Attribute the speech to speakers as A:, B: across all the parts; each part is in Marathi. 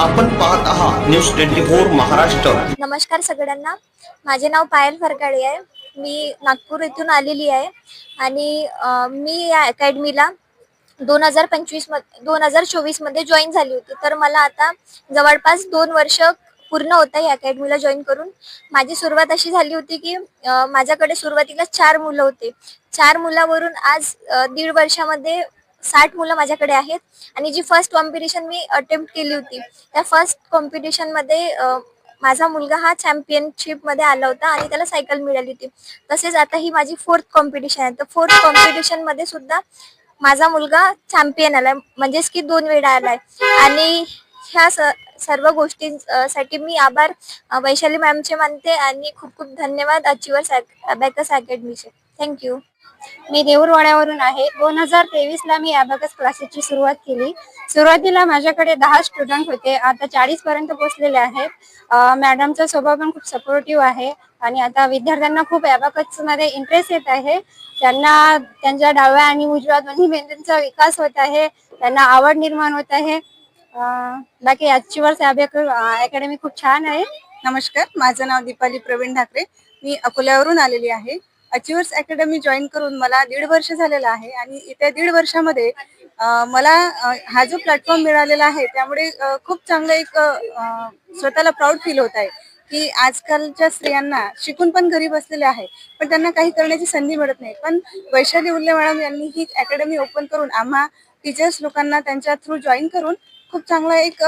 A: आपण पाहत आहात न्यूज ट्वेंटी फोर महाराष्ट्र.
B: नमस्कार सगळ्यांना. माझे नाव पायल फरकाळे आहे. मी नागपूर येथून आलेली आहे. आणि मी या अकॅडमीला दोन हजार पंचवीसमध्ये दोन हजार चोवीसमध्ये जॉईन झाली होती. तर मला आता जवळपास दोन वर्ष पूर्ण होत आहे या अकॅडमीला जॉईन करून. माझी सुरुवात अशी झाली होती की माझ्याकडे सुरुवातीला चार मुलं होते. चार मुलावरून आज दीड वर्षामध्ये साठ मुलं माझ्याकडे आहेत. आणि जी फर्स्ट कॉम्पिटिशन मी अटेम्प्ट केली होती त्या फर्स्ट कॉम्पिटिशनमध्ये माझा मुलगा हा चॅम्पियनशिपमध्ये आला होता आणि त्याला सायकल मिळाली होती. तसेच आता ही माझी फोर्थ कॉम्पिटिशन आहे. तर फोर्थ कॉम्पिटिशनमध्ये सुद्धा माझा मुलगा चॅम्पियन आलाय. म्हणजेच की दोन वेळा आलाय. आणि ह्या स- सर्व गोष्टींसाठी मी आभार वैशाली मॅमचे मानते आणि खूप खूप धन्यवाद अचिवर्स अबॅकस अकॅडमीचे थँक्यू
C: मी देऊरवाड्यावरून आहे. दोन हजार तेवीस ला मी अबॅकस क्लासेसची सुरुवात केली. सुरुवातीला माझ्याकडे दहा स्टुडंट होते. आता चाळीस पर्यंत पोहोचलेले आहेत. मॅडमचा स्वभाव पण खूप सपोर्टिव्ह आहे. आणि आता विद्यार्थ्यांना खूप अबॅकसमध्ये इंटरेस्ट येत आहे. त्यांना त्यांच्या डाव्या आणि उजव्या दोन्ही मेंदूंचा विकास होत आहे. त्यांना आवड निर्माण होत आहे. बाकी आजची वर्ष अकॅडमी खूप छान आहे.
D: नमस्कार. माझं नाव दीपाली प्रवीण ठाकरे. मी अकोल्यावरून आलेली आहे. अचिव्हर्स अकॅडमी जॉईन करून मला दीड वर्ष झालेलं आहे आणि येत्या दीड वर्षामध्ये मला हा जो प्लॅटफॉर्म मिळालेला आहे त्यामुळे खूप चांगलं एक स्वतःला प्राऊड फील होत आहे की आजकालच्या स्त्रियांना शिकून पण घरी बसलेल्या आहे पण त्यांना काही करण्याची संधी मिळत नाही. पण वैशाली उल्ले मॅडम यांनी ही अकॅडमी ओपन करून आम्हा टीचर्स लोकांना त्यांच्या थ्रू जॉईन करून खूप चांगला एक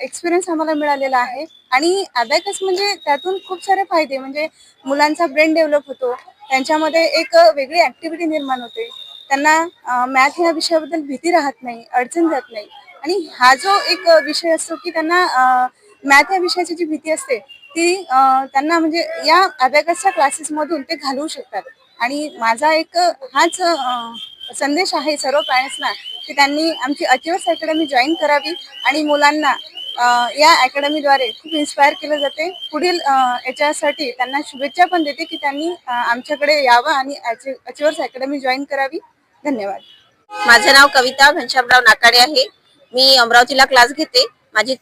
D: एक्सपिरियन्स आम्हाला मिळालेला आहे. आणि अबॅकस म्हणजे त्यातून खूप सारे फायदे म्हणजे मुलांचा ब्रेन डेव्हलप होतो त्यांच्यामध्ये एक वेगळी ऍक्टिव्हिटी निर्माण होते. त्यांना मॅथ ह्या विषयाबद्दल भीती राहत नाही अडचण जात नाही. आणि हा जो एक विषय असतो की त्यांना मॅथ या विषयाची जी भीती असते ती त्यांना म्हणजे या अभ्यागसच्या क्लासेसमधून ते घालवू शकतात. आणि माझा एक हाच संदेश आहे सर्व पॅरेंट्सना की त्यांनी आमची अचिवर्स अकॅडमी जॉईन करावी आणि मुलांना या अकॅडमीद्वारे खूप इन्स्पायर केलं जाते. पुढील याच्यासाठी त्यांना शुभेच्छा पण देते की त्यांनी आमच्याकडे यावं आणि अचिवर्स अकॅडमी जॉईन करावी. धन्यवाद.
E: माझं नाव कविता घनश्यामराव नाकाडे आहे. मी अमरावतीला क्लास घेते. माझे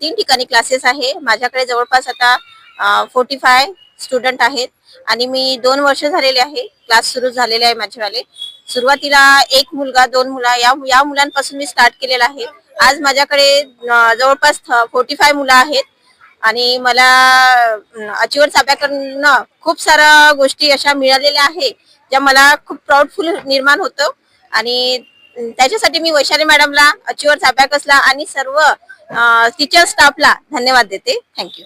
E: तीन ठिकाणी क्लासेस आहे. माझ्याकडे जवळपास आता फोर्टी फाय स्टुडंट आहेत. आणि मी दोन वर्ष झालेले आहे. क्लास सुरू झालेले आहे माझेवाले सुरुवातीला एक मुलगा दोन मुला या या मुलांपासून मी स्टार्ट केलेला आहे. आज माझ्याकडे जवळपास फोर्टी फाय मुलं आहेत. आणि मला अचिवर चाप्याकडनं खूप साऱ्या गोष्टी अशा मिळालेल्या आहे ज्या मला खूप प्राऊडफुल निर्माण होतं. आणि त्याच्यासाठी मी वैशाली मॅडमला अचिवर चाप्याकसला आणि सर्व टीचर स्टाफला धन्यवाद देते. थँक्यू